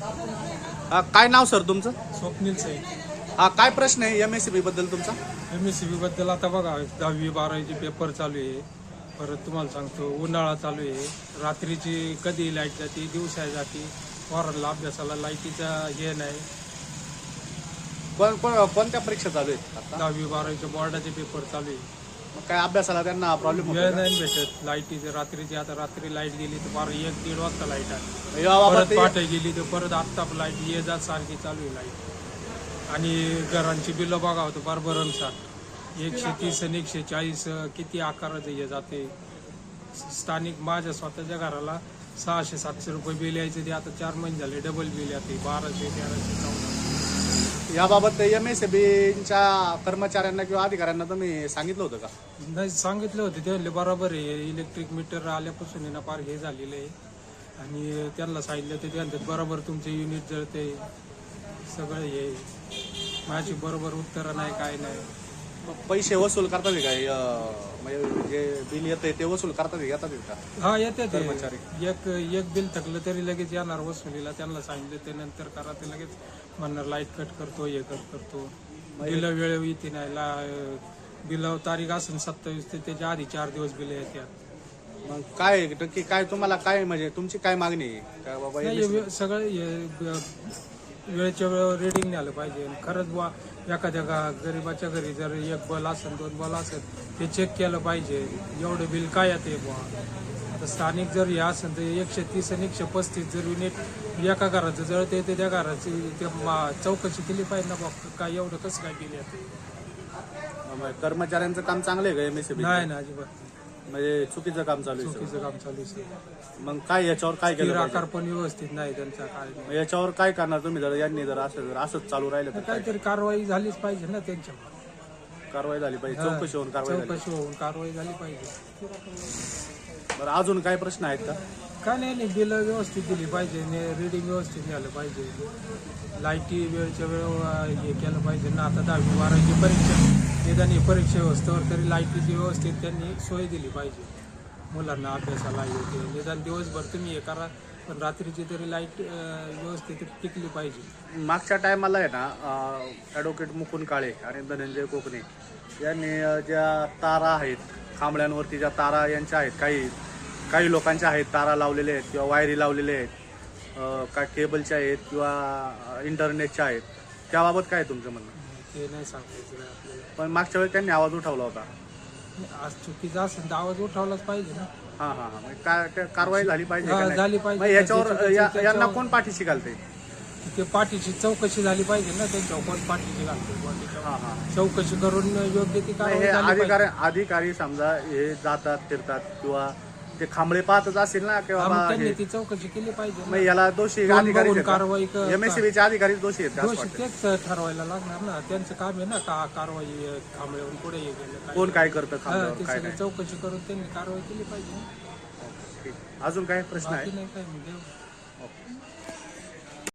काय नाव सर तुमचं? स्वप्नील साई. हा काय प्रश्न आहे एम एस सी बी बद्दल तुमचा? एम एस सी बी बद्दल आता बघा दहावी बारावीचे पेपर चालू आहे. परत तुम्हाला सांगतो उन्हाळा चालू आहे. रात्रीची कधी लाइट जाते दिवसा जाते. पोरांना अभ्यासाला लाईटीचा हे नाही. कोण कोण कोणत्या परीक्षा चालू आहेत आता? दहावी बारावीचे बोर्डाचे पेपर चालू आहे. मग काय अभ्यासाला त्यांना प्रॉब्लेम वेळ नाही भेटत. लाईटीचे रात्रीची आता रात्री लाइट गेली तर बारा एक दीड वाजता लाइट आहे परत पाठे गेली तर परत आत्ता लाइट ये जात सारखी चालू आहे लाइट आणि घरांची बिलं बघा होतं फार भरमसाठ एकशे तीस आणि एकशे चाळीस किती आकाराचं हे जाते. स्थानिक माझ्या स्वतःच्या घराला सहाशे सातशे रुपये बिल यायचे ते आता चार महिने झाले डबल बिल येते बाराशे तेराशे चौदा याबाबत एम एस बीच्या कर्मचाऱ्यांना किंवा अधिकाऱ्यांना तुम्ही सांगितलं होतं का? नाही सांगितलं होतं. ते म्हणले बरोबर आहे. इलेक्ट्रिक मीटर आल्यापासून आहे ना फार हे झालेलं आहे. आणि त्यांना सांगितलं ते म्हणतात बरोबर तुमचे युनिट जळते. सगळं हे माझी बरोबर उत्तरं नाही काय नाही. पैसे वसूल करतात का अं, म्हणजे जे बिल येतंय ते वसूल करतात येतात का? हा येते ते. कर्मचारी. एक एक बिल थकलं तरी लगेच येणार वसुलीला त्यांना सांगितलं ते नंतर करा ते लगेच म्हणणार लाइट कट करतो हे कट करतो. बिल वेळ येते नाही ला बिल तारीख असेल सत्तावीस ते त्याच्या आधी चार दिवस बिल येतात मग काय नक्की काय तुम्हाला काय म्हणजे तुमची काय मागणी आहे? काय बाबा नाही, हे सगळं हे ब- वेळेच्या वेळेवर रिडिंग न्यायला पाहिजे. खरंच बुवा एखाद्या गा गरीबाच्या घरी जर एक बल असेल दोन बल असेल ते चेक केलं पाहिजे. एवढं बिल काय येते बुवा? आता स्थानिक जर हे असेल तर एकशे तीस आणि एकशे पस्तीस जर युनिट एका घराचं जळते ते त्या घराची ते मा- चौकशी केली पाहिजे ना बुवा. काय एवढं कसं काय बिल येते कर्मचाऱ्यांचं काम चांगलं आहे का एम एस नाही ना अजिबात म्हणजे चुकीचं काम चालू आहे चुकीचं काम चालू आहे. मग काय याच्यावर काय केलं पाहिजे? आकार पण व्यवस्थित नाही त्यांचा काय नाही. मग याच्यावर काय करणार तुम्ही? जर यांनी जर असं जर असंच चालू राहिलं तर काय? काहीतरी कारवाई झालीच पाहिजे ना त्यांच्यावर. कारवाई झाली पाहिजे. चौकशी होऊन कारवाई झाली चौकशी होऊन कारवाई झाली पाहिजे. बरं अजून काय प्रश्न आहेत का? काय नाही नाही बिल व्यवस्थित दिली पाहिजे रिडिंग व्यवस्थित झालं पाहिजे. लाईटी वेळच्या वेळ हे केलं पाहिजे. ना आता दहावी बारावीची परीक्षा. निदान ही परीक्षा व्यवस्थेवर तरी लाईटीची व्यवस्थित त्यांनी सोय दिली पाहिजे. मुलांना अभ्यासाला येते निदान दिवसभर तुम्ही हे करा पण रात्रीची तरी लाइट व्यवस्थित टिकली पाहिजे. मागच्या टायमाला आहे ना ॲडव्होकेट मुकुंद काळे आणि धनंजय कोकणे यांनी ज्या तारा आहेत खांबळ्यांवरती ज्या तारा यांच्या आहेत काही काही लोकांच्या आहेत तारा लावलेल्या आहेत किंवा वायरी लावलेल्या आहेत अं, का केबलच्या आहेत किंवा इंटरनेटच्या आहेत. त्याबाबत काय आहे तुमचं म्हणणं? ते नाही सांगायचं आपल्याला. पण मागच्या वेळी त्यांनी आवाज उठवला होता. आज चुकीचा असेल तर आवाज उठावलाच पाहिजे ना. हा हा हा. काय काय कारवाई झाली पाहिजे का नाही? झाली पाहिजे. मग याच्यावर त्याच्या- या- त्याच्यावर- यांना कोण पाठीशी घालते? ते पाठीची चौकशी झाली पाहिजे ना त्यांच्यावर कोण पाठीची घालतो? त्याच्यावर. हा चौकशी करून योग्य ती नाही, कारवाई हे झाली. अधिकारी अधिकारी समजा हे जातात फिरतात किंवा ते खांबळे पाहतच असेल ना किंवा हा, मग बा त्यांनी हे- ती चौकशी केली पाहिजे मग याला दोषी दोन अधिकारी बघून कारवाई क- एमएससीबीचे अधिकारी दोषी आहेत का? असं दोषी वाटतं? तेच ठरवायला लागणार ना. त्यांचं काम आहे ना का कारवाई पुढे हे केलं काय कोण काय करतं हा, खांबळ्यावर ते काय सगळी नाही चौकशी करून त्यांनी कारवाई केली पाहिजे. ठीक. अजून काय प्रश्न आहे? बाकी नाही. काय म्हणजे